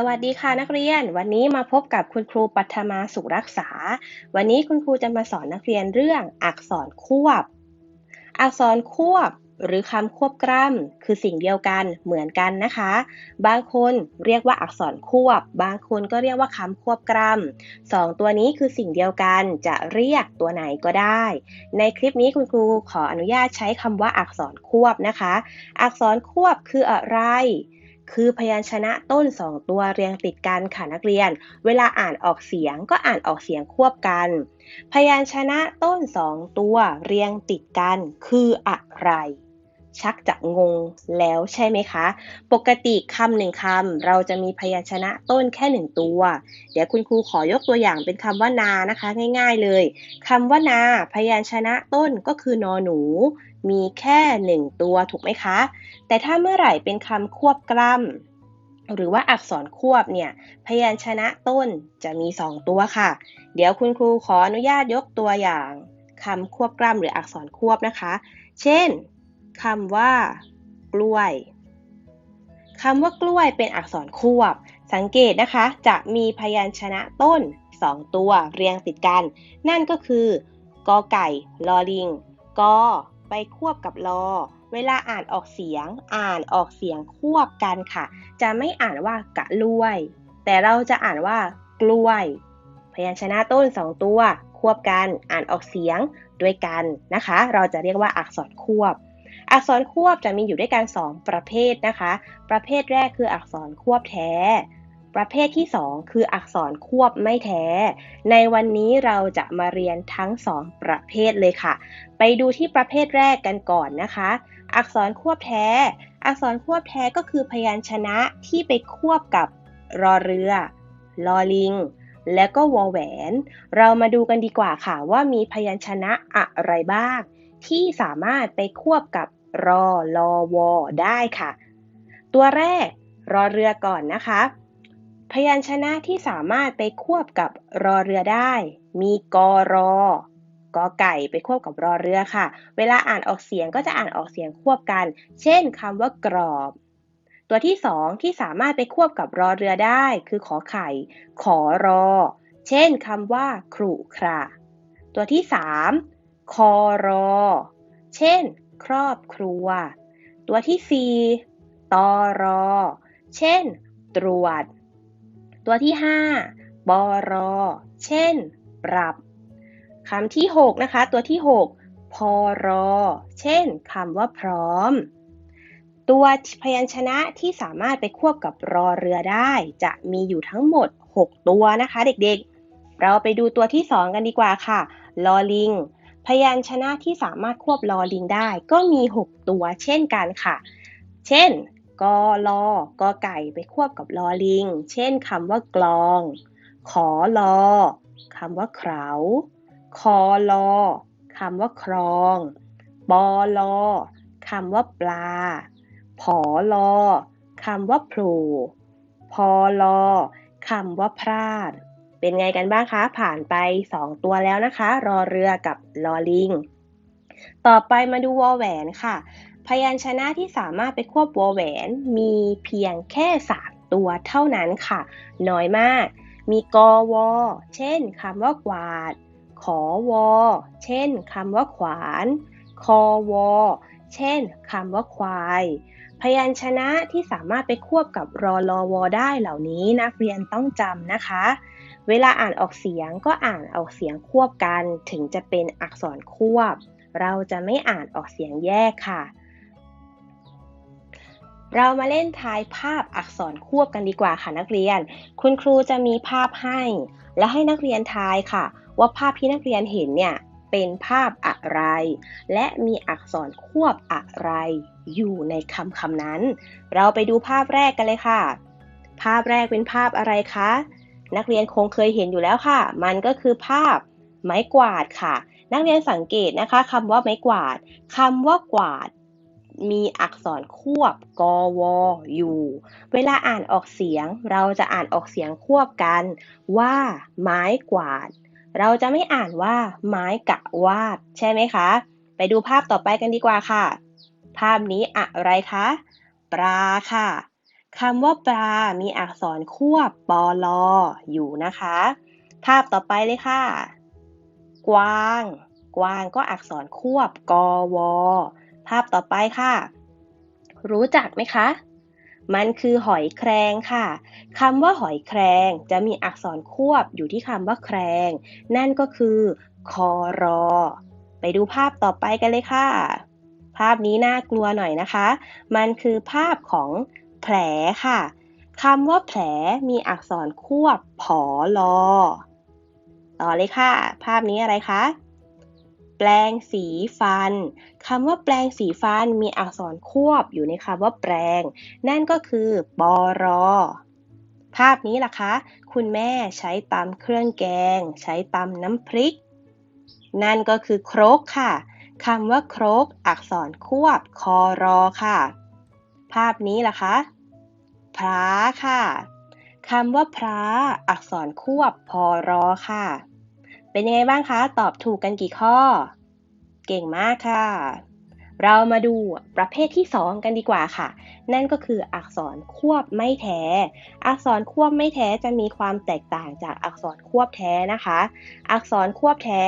สวัสดีค่ะนักเรียน วันนี้มาพบกับคุณครูปัทมาสุรักษา วันนี้คุณครูจะมาสอนนักเรียนเรื่องอักษรควบ อักษรควบ หรือคำควบกล้ำคือสิ่งเดียวกันเหมือนกันนะคะ บางคนเรียกว่าอักษรควบ บางคนก็เรียกว่าคำควบกล้ำสองตัวนี้คือสิ่งเดียวกันจะเรียกตัวไหนก็ได้ ในคลิปนี้คุณครูขออนุญาตใช้คำว่าอักษรควบนะคะ อักษรควบคืออะไร คือพยัญชนะต้นสองตัวเรียงติดกันค่ะนักเรียน เวลาอ่านออกเสียงก็อ่านออกเสียงควบกัน พยัญชนะต้นสองตัวเรียงติดกันคืออะไร ชักจะงงแล้วใช่ไหมคะ ปกติคำหนึ่งคำเราจะมีพยัญชนะต้นแค่หนึ่งตัว เดี๋ยวคุณครูขอยกตัวอย่างเป็นคำว่านานะคะ ง่าย ๆเลยคำว่านาพยัญชนะต้นก็คือนอหนู มีแค่หนึ่งตัวถูกไหมคะ แต่ถ้าเมื่อไหร่เป็นคำควบกล้ำหรือว่าอักษรควบเนี่ย พยัญชนะต้นจะมีสองตัวค่ะ เดี๋ยวคุณครูขออนุญาตยกตัวอย่างคำควบกล้ำหรืออักษรควบนะคะ เช่น คำว่า กล้วยคำว่ากล้วยเป็นอักษรควบ สังเกตนะคะ จะมีพยัญชนะต้นสองตัวเรียงติดกัน นั่นก็คือกอไก่ลอลิงกอไปควบกับรอเวลาอ่านออกเสียง อ่านออกเสียงควบกันค่ะ จะไม่อ่านว่ากะล้วย แต่เราจะอ่านว่ากล้วย พยัญชนะต้นสองตัว ควบกัน อ่านออกเสียงด้วยกันนะคะ เราจะเรียกว่าอักษรควบ อักษรควบจะมีอยู่ด้วยกัน 2 ประเภทนะคะ ประเภทแรกคืออักษรควบแท้ ประเภทที่ 2 คืออักษรควบไม่แท้ ในวันนี้เราจะมาเรียนทั้ง 2 ประเภทเลยค่ะ ไปดูที่ประเภทแรกกันก่อนนะคะ อักษรควบแท้ อักษรควบแท้ก็คือพยัญชนะที่ไปควบกับรอเรือ ลอลิงและก็วอแหวน เรามาดูกันดีกว่าค่ะว่ามีพยัญชนะอะไรบ้าง ที่สามารถไปควบกับรอลอวอได้ค่ะ ตัวแรกรอเรือก่อนนะคะ พยัญชนะที่สามารถไปควบกับรอเรือได้ มีกอรอกอไก่ไปควบกับรอเรือค่ะ เวลาอ่านออกเสียงก็จะอ่านออกเสียงควบกัน เช่นคำว่ากรอบ ตัวที่สองที่สามารถไปควบกับรอเรือได้ คือขอไข่ ขอรอ เช่นคำว่าครุคระตัวที่สาม คอรอ เช่น ครอบครัว ตัวที่สี่ตอรอ เช่น ตรวจ ตัวที่5บรอ เช่น ปรับคำที่ 6 นะคะ ตัวที่ 6 พอรเช่นคำว่าพร้อม ตัวพยัญชนะที่สามารถไปควบกับรอเรือได้ จะมีอยู่ทั้งหมด 6 ตัวนะคะ เด็กๆ เราไปดูตัวที่ 2 กันดีกว่าค่ะ ลอลิง พยัญชนะที่สามารถควบลอลิงได้ ก็มี 6 ตัวเช่นกันค่ะ เช่นกอลอกอไก่ไปควบกับลอลิง เช่นคำว่ากลอง ขอลอคำว่าเขาคอลอคำว่าครองปอลอคำว่าปลา ผอลอคำว่าพลูพอลอคำว่าพลาด เป็นไงกันบ้างคะ ผ่านไป 2 ตัวแล้วนะคะ รอเรือกับลอลิง ต่อไปมาดูวอแหวนค่ะ พยัญชนะที่สามารถไปควบวอแหวน มีเพียงแค่ 3 ตัวเท่านั้นค่ะ น้อยมาก มีกอวอเช่นคำว่ากวาด ขอวอเช่นคำว่าขวาน คอวอเช่นคำว่าควาย พยัญชนะที่สามารถไปควบกับรอรอวอได้เหล่านี้นักเรียนต้องจำนะคะ เวลาอ่านออกเสียงก็อ่านออกเสียงควบกัน ถึงจะเป็นอักษรควบ เราจะไม่อ่านออกเสียงแยกค่ะ เรามาเล่นทายภาพอักษรควบกันดีกว่าค่ะนักเรียน คุณครูจะมีภาพให้ และให้นักเรียนทายค่ะ ว่าภาพที่นักเรียนเห็นเนี่ยเป็นภาพอะไร และมีอักษรควบอะไร อยู่ในคำคำนั้น เราไปดูภาพแรกกันเลยค่ะ ภาพแรกเป็นภาพอะไรคะ นักเรียนคงเคยเห็นอยู่แล้วค่ะ มันก็คือภาพไม้กวาดค่ะ นักเรียนสังเกตนะคะคำว่าไม้กวาดคำว่ากวาด มีอักษรควบกวอยู่ เวลาอ่านออกเสียง เราจะอ่านออกเสียงควบกัน ว่า ไม้กวาด เราจะไม่อ่านว่า ไม้กะวาด ใช่ไหมคะ ไปดูภาพต่อไปกันดีกว่าค่ะ ภาพนี้อะไรคะ ปลาค่ะ คำว่าปลา มีอักษรควบปอลออยู่นะคะ ภาพต่อไปเลยค่ะ กวาง กวางก็อักษรควบกอวภาพต่อไปค่ะ รู้จักไหมคะ มันคือหอยแครงค่ะ คำว่าหอยแครงจะมีอักษรควบอยู่ที่คำว่าแครง นั่นก็คือคอรอ ไปดูภาพต่อไปกันเลยค่ะ ภาพนี้น่ากลัวหน่อยนะคะ มันคือภาพของ แผลค่ะคำว่าแผลมีอักษรควบผอลอ ต่อเลยค่ะ ภาพนี้อะไรคะ แปลงสีฟันคำว่าแปลงสีฟันมีอักษรควบอยู่ในคำว่าแปลง นั่นก็คือปอรอ ภาพนี้ล่ะคะ คุณแม่ใช้ตำเครื่องแกง ใช้ตำน้ำพริก นั่นก็คือครกค่ะคำว่าครก อักษรควบคอรอค่ะ ภาพนี้ล่ะคะพระค่ะคำว่าพระอักษรควบพอรอค่ะ เป็นยังไงบ้างคะ ตอบถูกกันกี่ข้อ เก่งมากค่ะ เรามาดูประเภทที่ 2 กันดีกว่าค่ะ นั่นก็คืออักษรควบไม่แท้ อักษรควบไม่แท้จะมีความแตกต่างจากอักษรควบแท้นะคะ อักษรควบแท้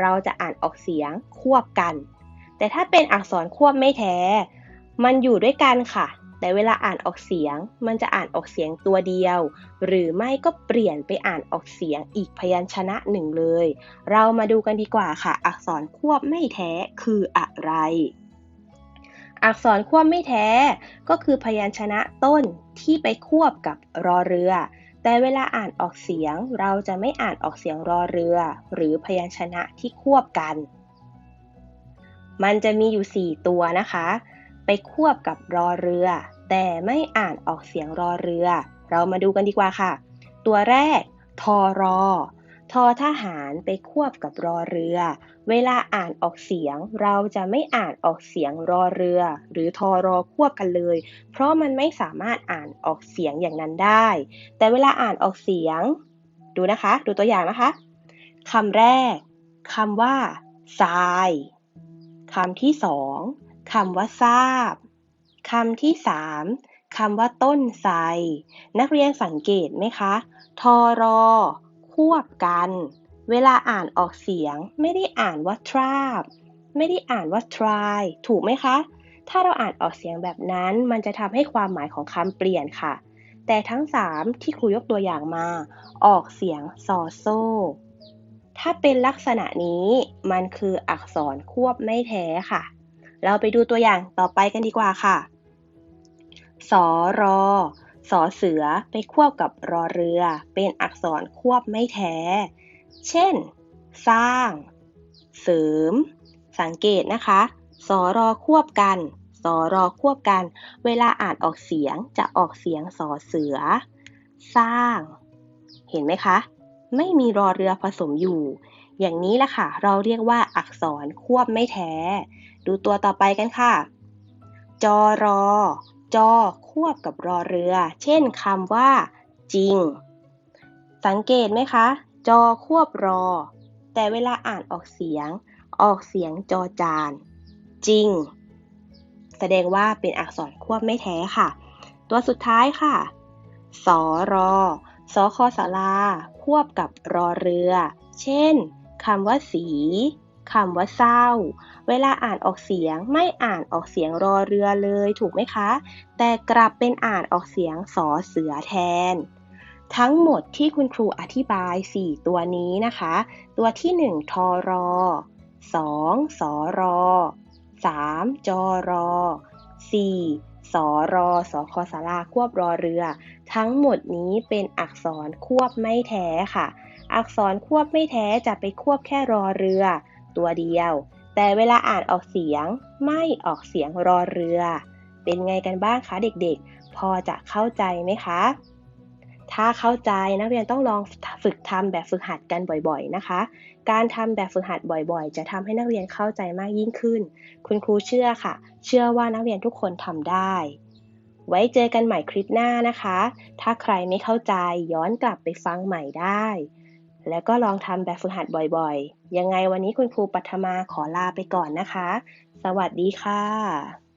เราจะอ่านออกเสียงควบกัน แต่ถ้าเป็นอักษรควบไม่แท้ มันอยู่ด้วยกันค่ะ แต่เวลาอ่านออกเสียง มันจะอ่านออกเสียงตัวเดียว หรือไม่ก็เปลี่ยนไปอ่านออกเสียงอีกพยัญชนะหนึ่งเลย เรามาดูกันดีกว่าค่ะ อักษรควบไม่แท้คืออะไร อักษรควบไม่แท้ ก็คือพยัญชนะต้นที่ไปควบกับรอเรือ แต่เวลาอ่านออกเสียง เราจะไม่อ่านออกเสียงรอเรือ หรือพยัญชนะที่ควบกัน มันจะมีอยู่ 4 ตัวนะคะ ไปควบกับรอเรือ แต่ไม่อ่านออกเสียงรอเรือ เรามาดูกันดีกว่าค่ะ ตัวแรกทอรอทอทหารไปควบกับรอเรือ เวลาอ่านออกเสียง เราจะไม่อ่านออกเสียงรอเรือ หรือทอรอควบกันเลย เพราะมันไม่สามารถอ่านออกเสียงอย่างนั้นได้ แต่เวลาอ่านออกเสียง ดูนะคะ ดูตัวอย่างนะคะคำแรกคำว่าทรายคำที่สอง คำว่าทราบคำที่สามคำว่าต้นไทรนักเรียนสังเกตไหมคะ ทอรอ ควบกัน เวลาอ่านออกเสียง ไม่ได้อ่านว่า trap ไม่ได้อ่านว่า try ถูกไหมคะ ถ้าเราอ่านออกเสียงแบบนั้น มันจะทำให้ความหมายของคำเปลี่ยนค่ะ แต่ทั้ง 3 ที่ครูยกตัวอย่างมา ออกเสียงซอโซ ถ้าเป็นลักษณะนี้ มันคืออักษรควบไม่แท้ค่ะ เราไปดูตัวอย่างต่อไปกันดีกว่าค่ะ สอรอสอเสือไปควบกับรอเรือ เป็นอักษรควบไม่แท้ เช่น สร้าง เสริม สังเกตนะคะ สอรอควบกัน สอรอควบกัน เวลาอ่านออกเสียงจะออกเสียงสอเสือ สร้าง เห็นไหมคะ ไม่มีรอเรือผสมอยู่ อย่างนี้แหละค่ะ เราเรียกว่าอักษรควบไม่แท้ ดูตัวต่อไปกันค่ะ จอรอ จอควบกับรอเรือ เช่นคำว่า จริง สังเกตไหมคะ จอควบรอ แต่เวลาอ่านออกเสียง ออกเสียงจอจาน จริง แสดงว่าเป็นอักษรควบไม่แท้ค่ะ ตัวสุดท้ายค่ะ สอรอสอคอสาราควบกับรอเรือ เช่นคำว่าสี คำว่าเศร้า เวลาอ่านออกเสียงไม่อ่านออกเสียงรอเรือเลยถูกไหมคะ แต่กลับเป็นอ่านออกเสียงสอเสือแทน ทั้งหมดที่คุณครูอธิบาย 4 ตัวนี้นะคะ ตัวที่ 1 ทอรอ 2. สอรอ 3. จอรอ 4. สอรอสอคอสาราควบรอเรือ ทั้งหมดนี้เป็นอักษรควบไม่แท้ค่ะ อักษรควบไม่แท้จะไปควบแค่รอเรือ ตัวเดียว แต่เวลาอ่านออกเสียงไม่ออกเสียงรอเรือ เป็นไงกันบ้างคะเด็กๆ พอจะเข้าใจไหมคะ ถ้าเข้าใจนักเรียนต้องลองฝึกทำแบบฝึกหัดกันบ่อยๆนะคะ การทำแบบฝึกหัดบ่อยๆ จะทำให้นักเรียนเข้าใจมากยิ่งขึ้น คุณครูเชื่อค่ะ เชื่อว่านักเรียนทุกคนทำได้ไว้เจอกันใหม่คลิปหน้านะคะ ถ้าใครไม่เข้าใจย้อนกลับไปฟังใหม่ได้ แล้วก็ลองทำแบบฝึกหัดบ่อยๆ ยังไงวันนี้คุณครูปัทมาขอลาไปก่อนนะคะ สวัสดีค่ะ